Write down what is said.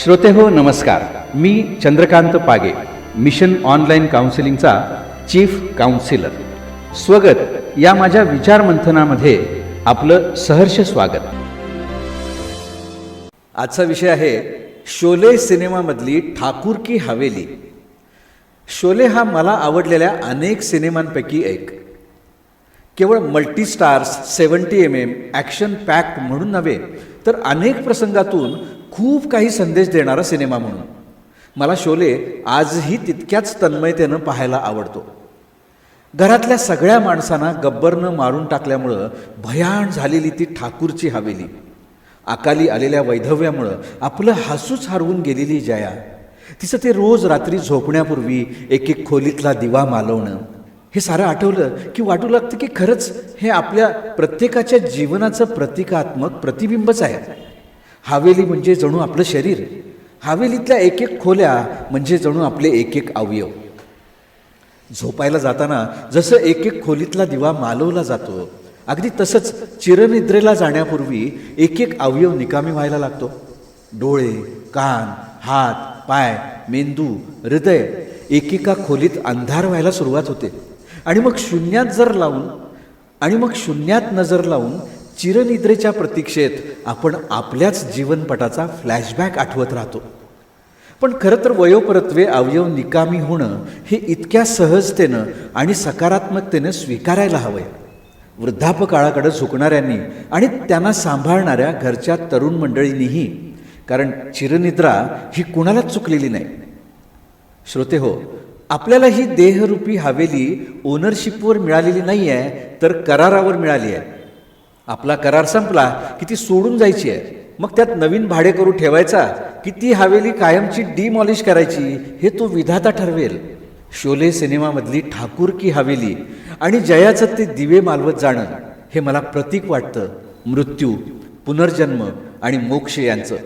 श्रोते हो नमस्कार. मी चंद्रकांत पागे मिशन ऑनलाईन काउन्सिलिंगचा चीफ काउन्सिलर. स्वगत या माझ्या विचारमंथनामध्ये आपलं सहर्ष स्वागत. आजचा विषय आहे शोले सिनेमामधली ठाकूर की हवेली. शोले हा मला आवडलेल्या अनेक सिनेमांपैकी एक. केवळ multistars seventy M M action pack म्हणून नव्हे तर अनेक प्रसंगातून खूप काही संदेश देणारा सिनेमा म्हणून. मला शोले आजही तितक्याच तन्मयतेनं पाहायला आवडतो. घरातल्या सगळ्या माणसांना गब्बरनं मारून टाकल्यामुळं भयाण झालेली ती ठाकूरची हवेली. अकाली आलेल्या वैधव्यामुळं आपलं हसूच हरवून गेलेली जया. तिचं ते रोज रात्री झोपण्यापूर्वी एक एक खोलीतला दिवा मालवणं. हे सारं आठवलं की वाटू लागतं की खरंच हे आपल्या प्रत्येकाच्या जीवनाचं प्रतिकात्मक प्रतिबिंबच आहे. हवेली म्हणजे जणू आपलं शरीर. हवेलीतल्या एक एक खोल्या म्हणजे जणू आपले एक एक अवयव. झोपायला जाताना जसं एक एक खोलीतला दिवा मालवला जातो अगदी तसंच चिरनिद्रेला जाण्यापूर्वी एक एक अवयव निकामी व्हायला लागतो. डोळे कान हात पाय मेंदू हृदय एकेका खोलीत अंधार व्हायला सुरुवात होते. आणि मग शून्यात जर लावून आणि मग शून्यात नजर लावून चिरनिद्रेच्या प्रतीक्षेत आपण आपल्याच जीवनपटाचा फ्लॅशबॅक आठवत राहतो. पण खरं तर वयोपरत्वे अवयव निकामी होणं हे इतक्या सहजतेनं आणि सकारात्मकतेनं स्वीकारायला हवंय. वृद्धापकाळाकडे झुकणाऱ्यांनी आणि त्यांना सांभाळणाऱ्या घरच्या तरुण मंडळींनीही कारण चिरनिद्रा ही कुणालाच चुकलेली नाही. श्रोते हो आपल्याला ही देहरूपी हवेली ओनरशिपवर मिळालेली नाही आहे तर करारावर मिळाली आहे आपला करार संपला की ती सोडून जायची आहे. मग त्यात नवीन भाडे करू ठेवायचा की ती हवेली कायमची डिमॉलिश करायची हे तो विधाता ठरवेल. शोले सिनेमामधली ठाकूर की हवेली आणि जयाचं ते दिवे मालवत जाणं हे मला प्रतीक वाटतं. मृत्यू पुनर्जन्म आणि मोक्ष यांचं.